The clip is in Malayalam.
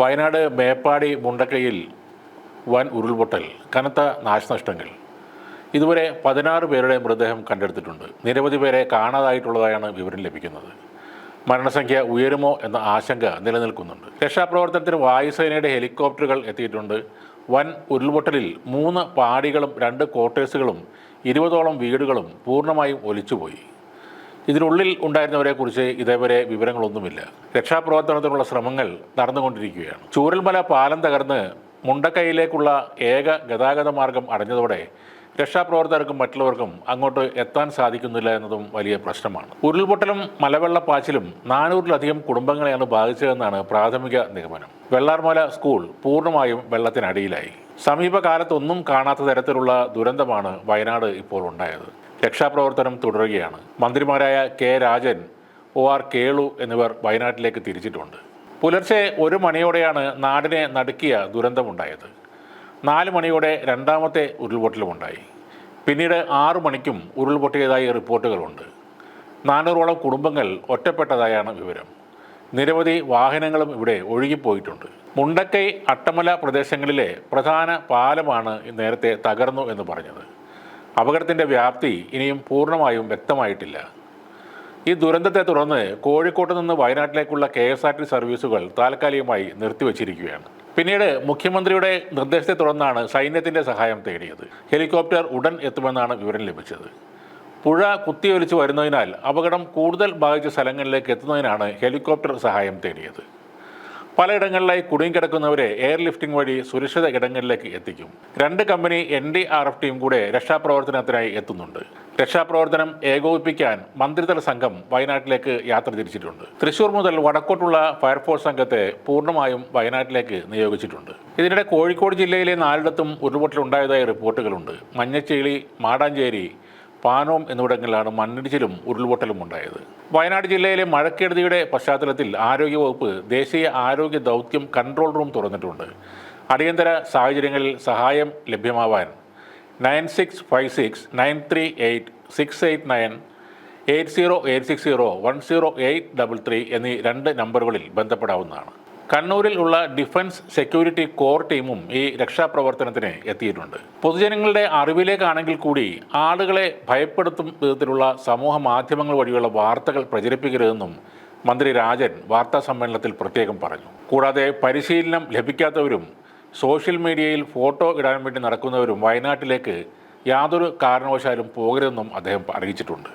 വയനാട് മേപ്പാടി മുണ്ടക്കയിൽ വൻ ഉരുൾപൊട്ടൽ കനത്ത നാശനഷ്ടങ്ങൾ. ഇതുവരെ പതിനാറ് പേരുടെ മൃതദേഹം കണ്ടെടുത്തിട്ടുണ്ട്. നിരവധി പേരെ കാണാതായിട്ടുള്ളതായാണ് വിവരം ലഭിക്കുന്നത്. മരണസംഖ്യ ഉയരുമോ എന്ന ആശങ്ക നിലനിൽക്കുന്നുണ്ട്. രക്ഷാപ്രവർത്തനത്തിന് വായുസേനയുടെ ഹെലികോപ്റ്ററുകൾ എത്തിയിട്ടുണ്ട്. വൻ ഉരുൾപൊട്ടലിൽ മൂന്ന് പാടികളും രണ്ട് ക്വാർട്ടേഴ്സുകളും ഇരുപതോളം വീടുകളും പൂർണമായും ഒലിച്ചുപോയി. ഇതിനുള്ളിൽ ഉണ്ടായിരുന്നവരെക്കുറിച്ച് ഇതേവരെ വിവരങ്ങളൊന്നുമില്ല. രക്ഷാപ്രവർത്തനത്തിനുള്ള ശ്രമങ്ങൾ നടന്നുകൊണ്ടിരിക്കുകയാണ്. ചൂരൽമല പാലം തകർന്ന് മുണ്ടക്കൈയിലേക്കുള്ള ഏക ഗതാഗത മാർഗം അടഞ്ഞതോടെ രക്ഷാപ്രവർത്തകർക്കും മറ്റുള്ളവർക്കും അങ്ങോട്ട് എത്താൻ സാധിക്കുന്നില്ല എന്നതും വലിയ പ്രശ്നമാണ്. ഉരുൾപൊട്ടലും മലവെള്ളപ്പാച്ചിലും നാനൂറിലധികം കുടുംബങ്ങളെയാണ് ബാധിച്ചതെന്നാണ് പ്രാഥമിക നിഗമനം. വെള്ളാർമല സ്കൂൾ പൂർണമായും വെള്ളത്തിനടിയിലായി. സമീപകാലത്തൊന്നും കാണാത്ത തരത്തിലുള്ള ദുരന്തമാണ് വയനാട് ഇപ്പോൾ ഉണ്ടായത്. രക്ഷാപ്രവർത്തനം തുടരുകയാണ്. മന്ത്രിമാരായ K Rajan O R Kelu എന്നിവർ വയനാട്ടിലേക്ക് തിരിച്ചിട്ടുണ്ട്. പുലർച്ചെ ഒരു മണിയോടെയാണ് നാടിനെ നടുക്കിയ ദുരന്തമുണ്ടായത്. നാല് മണിയോടെ രണ്ടാമത്തെ ഉരുൾപൊട്ടലുമുണ്ടായി. പിന്നീട് ആറു മണിക്കും ഉരുൾപൊട്ടിയതായി റിപ്പോർട്ടുകളുണ്ട്. നാനൂറോളം കുടുംബങ്ങൾ ഒറ്റപ്പെട്ടതായാണ് വിവരം. നിരവധി വാഹനങ്ങളും ഇവിടെ ഒഴുകിപ്പോയിട്ടുണ്ട്. മുണ്ടക്കൈ അട്ടമല പ്രദേശങ്ങളിലെ പ്രധാന പാലമാണ് നേരത്തെ തകർന്നു എന്ന് പറഞ്ഞത്. അപകടത്തിന്റെ വ്യാപ്തി ഇനിയും പൂർണമായും വ്യക്തമായിട്ടില്ല. ഈ ദുരന്തത്തെ തുടർന്ന് കോഴിക്കോട്ട് നിന്ന് വയനാട്ടിലേക്കുള്ള കെ എസ് ആർ ടി സർവീസുകൾ താൽക്കാലികമായി നിർത്തിവച്ചിരിക്കുകയാണ്. പിന്നീട് മുഖ്യമന്ത്രിയുടെ നിർദ്ദേശത്തെ തുടർന്നാണ് സൈന്യത്തിന്റെ സഹായം തേടിയത്. ഹെലികോപ്റ്റർ ഉടൻ എത്തുമെന്നാണ് വിവരം ലഭിച്ചത്. പുഴ കുത്തിയൊലിച്ച് വരുന്നതിനാൽ അപകടം കൂടുതൽ ബാധിച്ച സ്ഥലങ്ങളിലേക്ക് എത്തുന്നതിനാണ് ഹെലികോപ്റ്റർ സഹായം തേടിയത്. പലയിടങ്ങളിലായി കുടുങ്ങിക്കിടക്കുന്നവരെ എയർലിഫ്റ്റിംഗ് വഴി സുരക്ഷിത ഇടങ്ങളിലേക്ക് എത്തിക്കും. രണ്ട് company N D R F team കൂടെ രക്ഷാപ്രവർത്തനത്തിനായി എത്തുന്നുണ്ട്. രക്ഷാപ്രവർത്തനം ഏകോപിപ്പിക്കാൻ മന്ത്രിതല സംഘം വയനാട്ടിലേക്ക് യാത്ര തിരിച്ചിട്ടുണ്ട്. തൃശൂർ മുതൽ വടക്കോട്ടുള്ള ഫയർഫോഴ്സ് സംഘത്തെ പൂർണമായും വയനാട്ടിലേക്ക് നിയോഗിച്ചിട്ടുണ്ട്. ഇതിനിടെ കോഴിക്കോട് ജില്ലയിലെ നാലിടത്തും ഉരുൾപൊട്ടലുണ്ടായതായി റിപ്പോർട്ടുകളുണ്ട്. മഞ്ഞച്ചേളി മാടാഞ്ചേരി പാനോം എന്നിവിടങ്ങളിലാണ് മണ്ണിടിച്ചിലും ഉരുൾപൊട്ടലും ഉണ്ടായത്. വയനാട് ജില്ലയിലെ മഴക്കെടുതിയുടെ പശ്ചാത്തലത്തിൽ ആരോഗ്യവകുപ്പ് ദേശീയ ആരോഗ്യ ദൗത്യം കൺട്രോൾ റൂം തുറന്നിട്ടുണ്ട്. അടിയന്തര സാഹചര്യങ്ങളിൽ സഹായം ലഭ്യമാവാൻ nine six five six nine three eight six eight nine eight zero eight six zero one zero eight double three എന്നീ രണ്ട് നമ്പറുകളിൽ ബന്ധപ്പെടാവുന്നതാണ്. കണ്ണൂരിൽ ഉള്ള ഡിഫൻസ് സെക്യൂരിറ്റി കോർ ടീമും ഈ രക്ഷാപ്രവർത്തനത്തിന് എത്തിയിട്ടുണ്ട്. പൊതുജനങ്ങളുടെ അറിവിലേക്കാണെങ്കിൽ കൂടി ആളുകളെ ഭയപ്പെടുത്തും വിധത്തിലുള്ള സമൂഹ മാധ്യമങ്ങൾ വഴിയുള്ള വാർത്തകൾ പ്രചരിപ്പിക്കരുതെന്നും മന്ത്രി രാജൻ വാർത്താ സമ്മേളനത്തിൽ പ്രത്യേകം പറഞ്ഞു. കൂടാതെ പരിശീലനം ലഭിക്കാത്തവരും സോഷ്യൽ മീഡിയയിൽ ഫോട്ടോ ഇടാൻ വേണ്ടി നടക്കുന്നവരും വയനാട്ടിലേക്ക് യാതൊരു കാരണവശാലും പോകരുതെന്നും അദ്ദേഹം അറിയിച്ചിട്ടുണ്ട്.